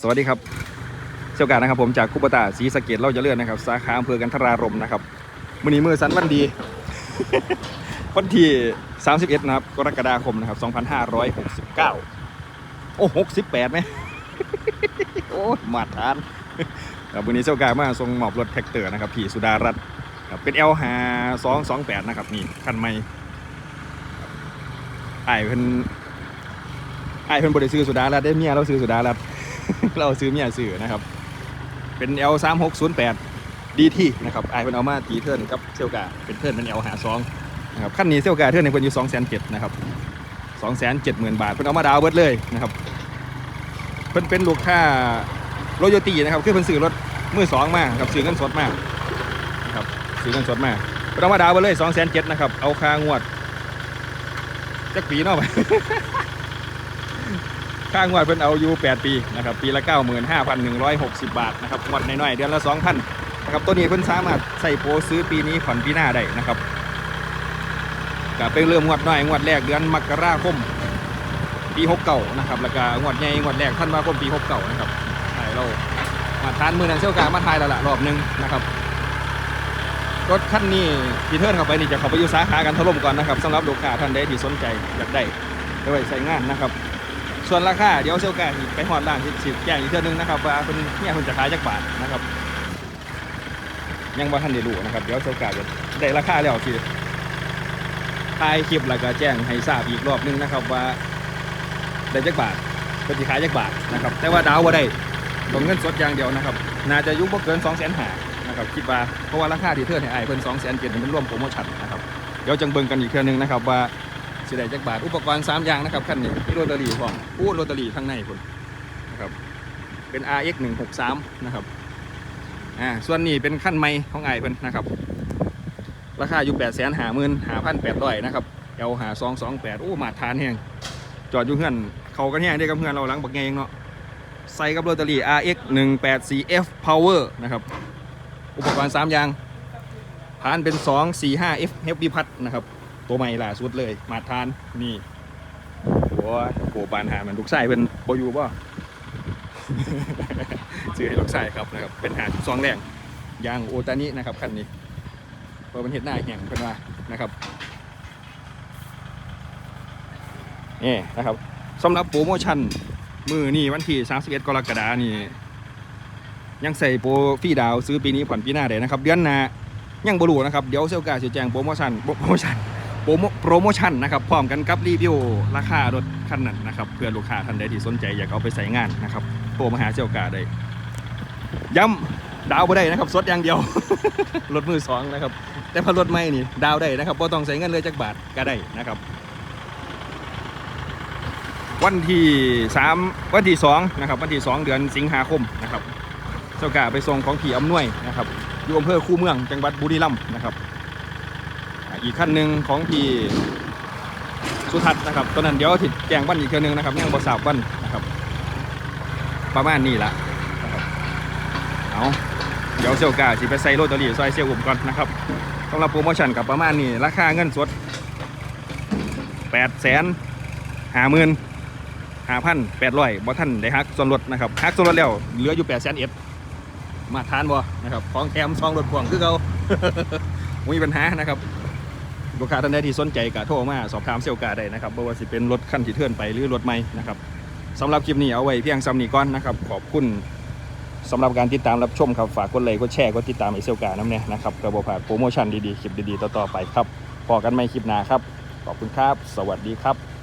สวัสดีครับเชี่ยวการนะครับผมจากคุปตาศรีสะเกดเราจะเลื่อนนะครับ สาขาอำเภอกันทรารมนะครับมือนี้มือสันวันดี วันที่ 31 นะครับกรกฎาคมนะครับ 2569 โอ้68ไหมโอ้ยมาทานครับวันนี้เชี่ยวการมาส่งหมอบรถแท็กเตอร์นะครับพี่สุดารัตน์ครับเป็น L 5 2 2 8 นะครับนี่คันใหม่ไอ้เพิ่นไอ้เพิ่นบริซื้อสุดารัตน์ได้เมียเราซื้อสุดารัตน์ เราซื้อเมียซื้อนะครับ เป็น L 3 6 0 8 DT นะครับไอ้เพิ่นเอามาตีเทิร์นกับเซลกาเป็นเทิร์นเป็น L 5 2นะครับขั้นนี้เซลกาเทิร์นในเพิ่นอยู่2 7 0 0 0นะครับ2 7 0 0 0 0บาทเพิ่นเอามาดาวเบิดเลยนะครับเพิ่นเป็นลูกค้าโรโยตีนะครับคือเพิ่นซื้อรถมือสองมาครับซื้อเงินสดมากนะครับซื้อเงินสดมาเพิ่นเอามาดาวเบิดเลย2 7 0 0 0นะครับเอาค่างวดจักปีเนาะ ค่างวดเพิ่นเอาอยู่ 8 ปีนะครับปีละ 95,160 บาทนะครับงวดน้อยๆเดือนละ 2,000นะครับตัวนี้เพิ่นสามารถใส่โปซื้อปีนี้ผ่อนปีหน้าได้นะครับก็ไปเริ่มงวดน้อยงวดแรกเดือนมกราคมปี69นะครับแล้วก็งวดใหญ่งวดแรกธันวาคมปี69นะครับใช่เรามาทานมือนันเซี่ยวกามาทายแล้วล่ะรอบหนึงนะครับรถคันนี้ที่เทิร์นเข้าไปนี่จะเข้าไปอยู่สาขากันถล่มก่อนนะครับสำหรับลูกค้าท่านใดที่สนใจอยากได้ไปใช้งานนะครับ ส่วนราคาเดี๋ยวเซลกาสิไปหอดร้านที่สิบแจ้งอีกเทื่อนึงนะครับว่าเพิ่นเนี่ยเพิ่นจะขายจักบาทนะครับ ยังบ่ทันได้รู้นะครับเดี๋ยวเซลกาจะได้ราคาแล้วสิถ่ายคลิปแล้วก็แจ้งให้ทราบอีกรอบนึงนะครับว่าได้จักบาทเพิ่นสิขายจักบาทนะครับ แต่ว่าดาวบ่าได้ต้องเงินสดอย่างเดียวนะครับ น่าจะยุ่บ่เกิน2 0 0 0 0 0หานะครับคิดว่าเพราะว่าราคาที่เทื่อให้อ้เพิ่น2 0 0 0 0 0เป็นรวมโปรโมชั่นนะครับเดี๋ยวจังเบิ่งกันอีกเทื่อนึงนะครับว่า สิได้จักบาท อุปกรณ์ 3 อย่างนะครับคันนี้มีโรตารี่พร้อมอู้โรตารี่ข้างในพุ่นนะครับ เป็น RX 163นะครับ อ่า ส่วนนี้เป็นขั้นใหม่ของไอ้เพิ่นนะครับ ราคาอยู่8 5 0 0 0 0 5,800นะครับ L 5 2 2 8โอ้มาทานแฮงจอดอยู่เฮือนเขากันแฮงได้กับเฮือนเราหลังบักแงงเนาะใส่กับโรตารี่ RX 184 F Power นะครับ อุปกรณ์ 3 อย่างผ่านเป็น 2 4 5 F Heavy พัดนะครับ ตัวใหม่ล่าสุดเลยมาทานนี่โอ้ยโหปานหามันลูกไส้เป็นโบยูป่ะซื้อให้ลูกไส้ครับนะครับเป็นหาจุดซองแรงยางโอตานินะครับคันนี้เพราะมันเห็ดหน้าแห้งเพิ่นว่านะครับนี่นะครับสำหรับโปรโมชั่นมือนี่วันที่31กรกฎานี่ยังใส่โปรฟรีดาวซื้อปีนี้ผ่อนปีหน้าได้นะครับ เดือนหน้ายังบรูนะครับ เดี๋ยวเซลกาจะแจงโปรโมชั่นโปรโมชั่น โปรโมโปรโมชั่นนะครับพร้อมกันกับรีวิวราคารถคันนั้นนะครับเพื่อลูกค้าท่านใดที่สนใจอยากเอาไปใส่งานนะครับโทรมาหาเจ้ากาได้ย้ำดาวบ่ได้นะครับสดอย่างเดียว รถมือสองนะครับ แต่พอรถใหม่นี่ดาวได้นะครับบ่ต้องใส่เงินเลยจักบาทก็ได้นะครับ วันที่3วันที่2นะครับวันที่ 2 เดือนสิงหาคมนะครับเจ้ากาไปส่งของผีอำนวยนะครับอยู่อำเภอคูเมืองจังหวัดบุรีรัมย์นะครับ อีกขั้นหนึ่งของพี่สุทัศน์นะครับตอนนั้นเดี๋ยวถิดแจ้งวันอีกเทื่อนึงนะครับยังบอสาบวันนะครับ ประมาณนี้ละนะครับเอาเดี๋ยวเซลกาสิไปใส่โรตารี่ซอยเซลผมก่อนนะครับสำหรับโปรโมชั่นกับประมาณนี้ราคาเงินสดแปดแสนห้าหมื่นห้าพันแปดร้อยบ่ท่านได้ฮักส่วนลดนะครับฮักส่วนลดแล้วเหลืออยู่แปดแสนเอ็ดมาทานบ่นะครับของแถมซองรถพ่วงคือเขาไม่มีปัญหานะครับ ลูกค้าท่านใดที่สนใจก็โทรมาสอบถามเซลกาได้นะครับบ่ว่าสิเป็นรถคันที่เทื่อนไปหรือรถใหม่นะครับสำหรับคลิปนี้เอาไว้เพียงซ้ำนี้ก่อนนะครับขอบคุณสำหรับการติดตามรับชมครับฝากกดไลค์กดแชร์กดติดตามไอเซลกาน้ำเนี่ยนะครับกระบอกผ่านโปรโมชั่นดีๆคลิปดีๆต่อๆไปครับพอกันไม่คลิปหน้าครับขอบคุณครับ สวัสดีครับ